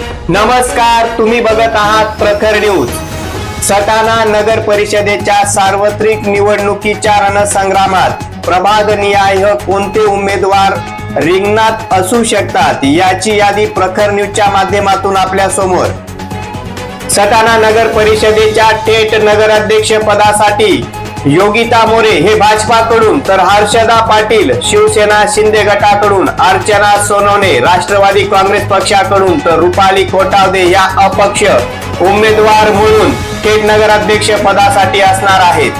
नमस्कार तुम्ही बघत आहात प्रखर न्यूज. सटाणा नगर परिषदेच्या सार्वत्रिक निवडणुकीच्या रणसंग्रामात प्रभाग निहाय कोणते उमेदवार रिंगणात असू शकतात याची यादी प्रखर न्यूजच्या माध्यमातून आपल्यासमोर. सटाणा नगर परिषदेच्या थेट नगराध्यक्ष पदासाठी योगिता मोरे हे भाजपाकडून तर हर्षदा पाटील शिवसेना शिंदे गटाकडून अर्चना सोनवणे राष्ट्रवादी काँग्रेस पक्षाकडून तर रुपाली कोटावदे या अपक्ष उमेदवार म्हणून थेट नगराध्यक्ष पदासाठी असणार आहेत.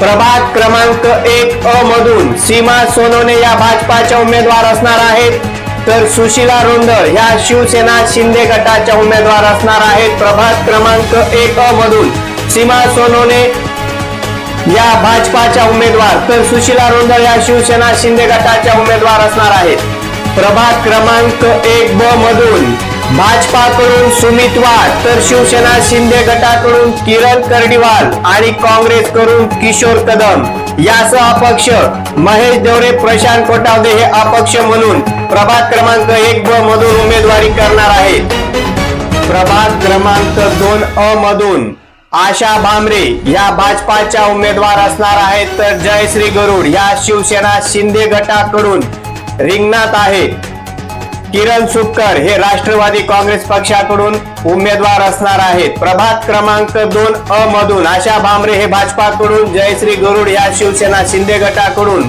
प्रभाग क्रमांक एक अ मधून सीमा सोनवणे या भाजपाच्या उमेदवार असणार आहेत. तर सुशीला रोंदळ ह्या शिवसेना शिंदे गटाच्या उमेदवार असणार आहेत. प्रभाग क्रमांक एक अ मधून सीमा सोनवणे या भाजपाच्या उमेदवार तर सुशीला रोंदळ या शिवसेना शिंदे गटाच्या उमेदवार असणार आहेत. प्रभाग क्रमांक एक ब मधून भाजपाकडून सुमित वाड तर शिवसेना शिंदे गटाकडून किरण कर्डिवाल आणि काँग्रेसकडून किशोर कदम. यासह अपक्ष महेश देवरे प्रशांत कोटावदे हे अपक्ष म्हणून प्रभाग क्रमांक एक ब मधून उमेदवारी करणार आहेत. प्रभाग क्रमांक दोन अ मधून आशा भामरे या भाजपाच्या उमेदवार असणार आहेत तर जयश्री गरुड या शिवसेना शिंदे गटाकडून रिंगणात आहेत किरण सुक्कर हे राष्ट्रवादी काँग्रेस पक्षाकडून उमेदवार असणार आहेत. प्रभात क्रमांक दोन अ मधून आशा भामरे हे भाजपाकडून जयश्री गरुड या शिवसेना शिंदे गटाकडून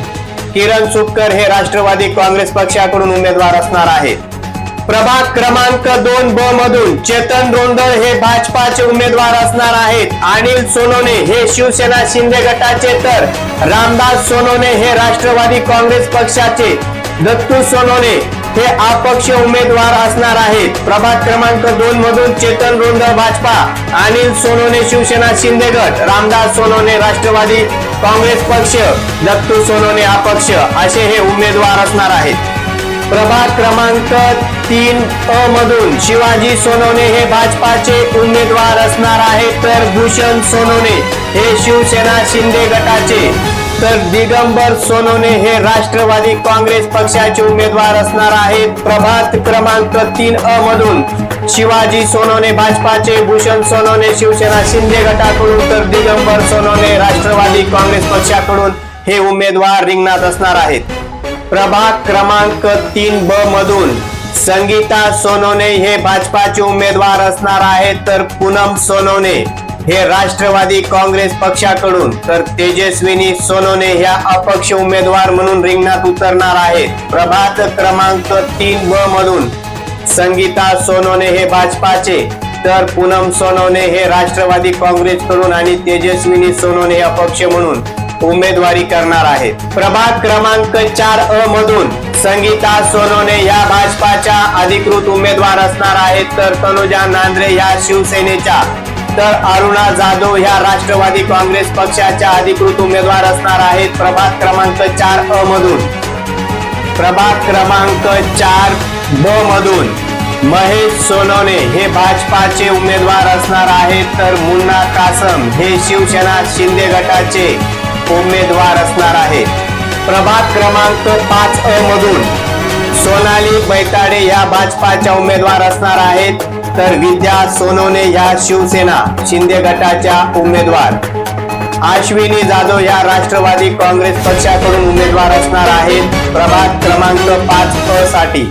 किरण सुक्कर हे राष्ट्रवादी काँग्रेस पक्षाकडून उमेदवार असणार आहेत. प्रभाग क्रमांक दोन ब मधून चेतन रोंदळ हे भाजपाचे उमेदवार असणार आहेत. अनिल सोनवणे हे शिवसेना शिंदे गटाचे तर रामदास सोनवणे हे राष्ट्रवादी काँग्रेस पक्षाचे. दत्तू सोनवणे हे अपक्ष उमेदवार असणार आहेत. प्रभाग क्रमांक दोन मधून चेतन रोंदळ भाजपा अनिल सोनवणे शिवसेना शिंदे गट रामदास सोनवणे राष्ट्रवादी काँग्रेस पक्ष दत्तू सोनवणे अपक्ष असे हे उमेदवार असणार आहेत. प्रभाग क्रमांक तीन अ मधून शिवाजी सोनवणे हे भाजपाचे उमेदवार असणार आहेत. तर भूषण सोनवणे हे शिवसेना शिंदे गटाचे. तर दिगंबर सोनवणे हे राष्ट्रवादी काँग्रेस पक्षाचे उमेदवार असणार आहेत. प्रभात क्रमांक तीन अ मधून शिवाजी सोनवणे भाजपाचे भूषण सोनवणे शिवसेना शिंदे गटाकडून तर दिगंबर सोनवणे राष्ट्रवादी काँग्रेस पक्षाकडून हे उमेदवार रिंगणात असणार आहेत. प्रभाग क्रमांक तीन ब मधून संगीता सोनवणे हे भाजपाचे उमेदवार असणार आहेत तर पूनम सोनवणे हे राष्ट्रवादी काँग्रेस पक्षाकडून तर तेजस्विनी सोनवणे ह्या अपक्ष उमेदवार म्हणून रिंगणात उतरणार आहेत. प्रभात क्रमांक तीन ब मधून संगीता सोनवणे हे भाजपाचे तर पूनम सोनवणे हे राष्ट्रवादी काँग्रेसकडून आणि तेजस्विनी सोनवणे अपक्ष म्हणून. उमेदवारी करणार आहेत. प्रभाग क्रमांक चार अ मधून संगीता सोनोने या भाजपाच्या अधिकृत उमेदवार असणार आहेत. तर तनुजा नांद्रे या शिवसेनेच्या. तर अरुणा जाधव ह्या राष्ट्रवादी काँग्रेस पक्षाच्या अधिकृत उमेदवार असणार आहेत. प्रभाग क्रमांक चार अ मधून. प्रभाग क्रमांक चार ब मधून महेश सोनवणे हे भाजपाचे उमेदवार असणार आहेत. तर मुन्ना कासम हे शिवसेना शिंदे गटाचे. उमेदवार असणार आहे. प्रभाग क्रमांक पाच अ मधून सोनाली बैताडे या भाजपाच्या उमेदवार असणार आहेत. तर विद्या सोनवणे या शिवसेना शिंदे गटाच्या उमेदवार. अश्विनी जाधव या राष्ट्रवादी काँग्रेस पक्षाकडून उमेदवार असणार आहेत. प्रभाग क्रमांक पाच अ साठी.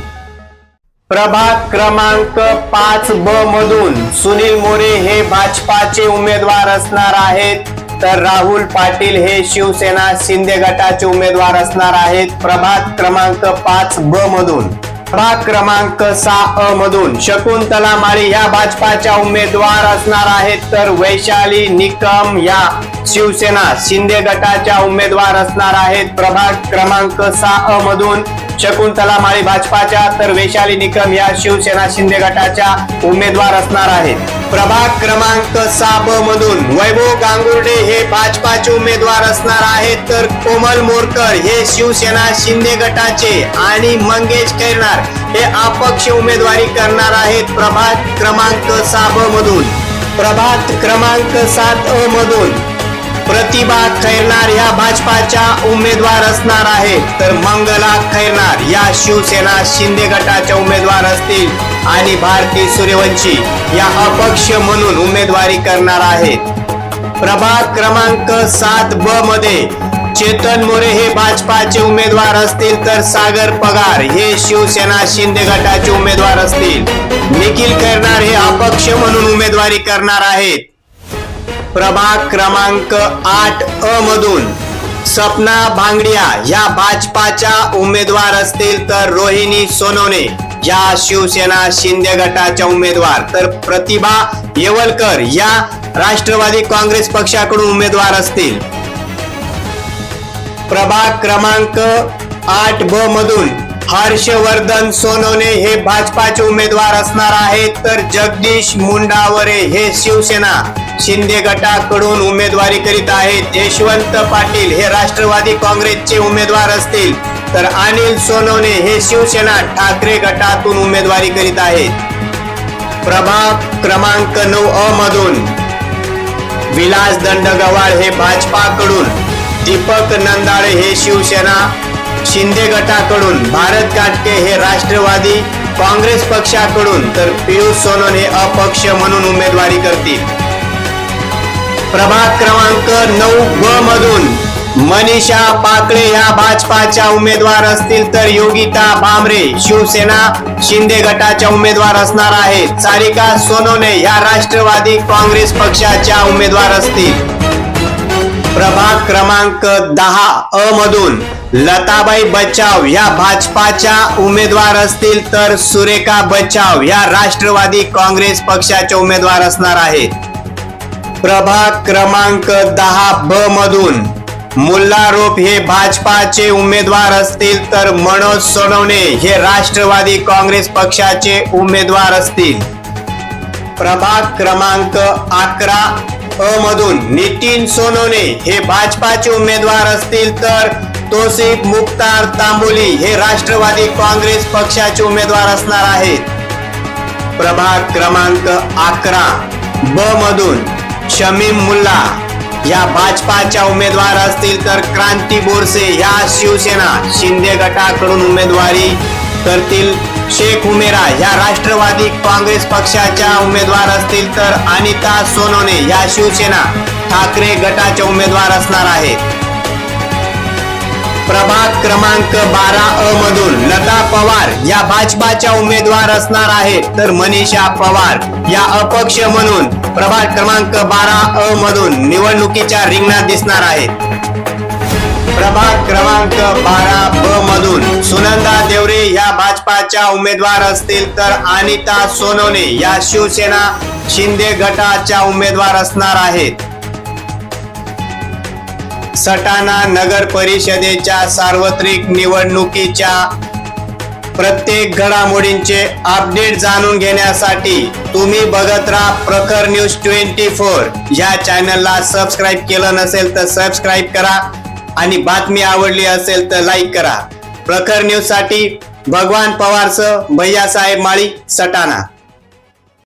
प्रभाग क्रमांक पाच ब मधून सुनील मोरे हे भाजपाचे उमेदवार असणार आहेत. तर राहुल पाटील हे शिवसेना शिंदे गटाचे उमेदवार असणार आहेत. प्रभाग क्रमांक पाच ब मधून. प्रभाग क्रमांक सहा अ मधून. शकुंतला माळी या भाजपाच्या उमेदवार असणार आहेत. तर वैशाली निकम या शिवसेना शिंदे गटाच्या उमेदवार असणार आहेत. प्रभाग क्रमांक सहा अ मधून. शकुंतला माळी भाजपाच्या तर वैशाली निकम या शिवसेना शिंदे गटाच्या उमेदवार असणार आहेत. प्रभाग क्रमांक सहा ब मधून वैभव गांगुर्डे हे भाजपाचे उमेदवार असणार आहेत तर कोमल मोरकर हे शिवसेना शिंदे गटाचे आणि मंगेश खैरनार हे अपक्ष उमेदवारी करणार आहेत प्रभाग क्रमांक सहा ब मधून. प्रभाग क्रमांक सात अ मधून. प्रतिभा खैरनार या भाजपाच्या उमेदवार असणार आहेत तर मंगला खैरनार या शिवसेना शिंदे गटाच्या उमेदवार असतील आणि भारती सूर्यवंशी या अपक्ष म्हणून उमेदवारी करणार आहेत. प्रभाग क्रमांक सात ब मध्ये चेतन मोरे हे भाजपाचे उमेदवार असतील तर सागर पगार हे शिवसेना शिंदे गटाचे उमेदवार असतील. निखिल खैरनार हे अपक्ष म्हणून उमेदवारी करणार आहेत. प्रभाग क्रमांक आठ अ मधून. सपना भांगडिया या भाजपाच्या उमेदवार असतील तर रोहिणी सोनवणे या शिवसेना शिंदे गटाच्या उमेदवार. तर प्रतिभा येवलकर या राष्ट्रवादी काँग्रेस पक्षाकडून उमेदवार असतील. प्रभाग क्रमांक आठ ब मधून हर्षवर्धन सोनवणे हे भाजपाचे उमेदवार असणार आहेत. तर जगदीश मुंडावरे हे शिवसेना शिंदे गटाकडून उमेदवारी करीत आहेत. यशवंत पाटील हे राष्ट्रवादी काँग्रेसचे उमेदवार असतील. तर अनिल सोनवणे हे शिवसेना ठाकरे गटातून उमेदवारी करीत आहेत. प्रभाग क्रमांक नऊ अ मधून विलास दंडगवाळ हे भाजपाकडून दीपक नंदाळे हे शिवसेना शिंदे गटाकडून भारत काटके हे राष्ट्रवादी काँग्रेस पक्षाकडून तर पियुष सोनोन हे अपक्ष म्हणून उमेदवारी करतील. प्रभाग क्रमांक नऊ ब मधून मनीषा पाकळे या भाजपाच्या उमेदवार असतील तर योगिता भामरे शिवसेना शिंदे गटाच्या उमेदवार असणार आहेत. सारिका सोनोने या राष्ट्रवादी काँग्रेस पक्षाच्या उमेदवार असतील. प्रभाग क्रमांक दहा अ मधून लताबाई बचाव या भाजपाच्या उमेदवार असतील तर सुरेखा बचाव या राष्ट्रवादी काँग्रेस पक्षाच्या उमेदवार असणार आहेत. प्रभाग क्रमांक दहा ब मधून. मुल्लारोप हे भाजपाचे उमेदवार असतील तर मनोज सोनवणे हे राष्ट्रवादी काँग्रेस पक्षाचे उमेदवार असतील. प्रभाग क्रमांक अकरा अ मधून नितीन सोनवणे हे भाजपाचे उमेदवार असतील तर तोसिफ मुख्तार तांबोली हे राष्ट्रवादी काँग्रेस पक्षाचे उमेदवार असणार आहेत. प्रभाग क्रमांक अकरा ब मधून शमीम मुल्ला या भाजपाच्या उमेदवार असतील तर क्रांती बोरसे या शिवसेना शिंदे गटाकडून उमेदवारी करतील. शेख उमेरा या राष्ट्रवादी काँग्रेस पक्षाच्या उमेदवार असतील तर अनिता सोनोने या शिवसेना ठाकरे गटाच्या उमेदवार असणार आहेत. प्रभाग क्रमांक बारा अ मधून लता पवार या भाजपाच्या उमेदवार असणार आहेत. तर मनीषा पवार या अपक्ष म्हणून प्रभाग क्रमांक बारा अ मधून निवडणुकीच्या रिंगणात दिसणार आहेत प्रभाग क्रमांक बारा ब मधून सुनंदा देवरे या भाजपाच्या उमेदवार असतील तर अनिता सोनवणे या शिवसेना शिंदे गटाच्या उमेदवार असणार आहेत. सटाणा नगर परिषदेच्या सार्वत्रिक निवडणुकीच्या प्रत्येक घडामोडींचे अपडेट जाणून घेण्यासाठी तुम्ही बघत राहा प्रखर न्यूज ट्वेंटी फोर. या चॅनलला सबस्क्राईब केलं नसेल तर सबस्क्राईब करा आणि बातमी आवडली असेल तर लाईक करा. प्रखर न्यूजसाठी भगवान पवारसह भैयासाहेब माळी सटाणा.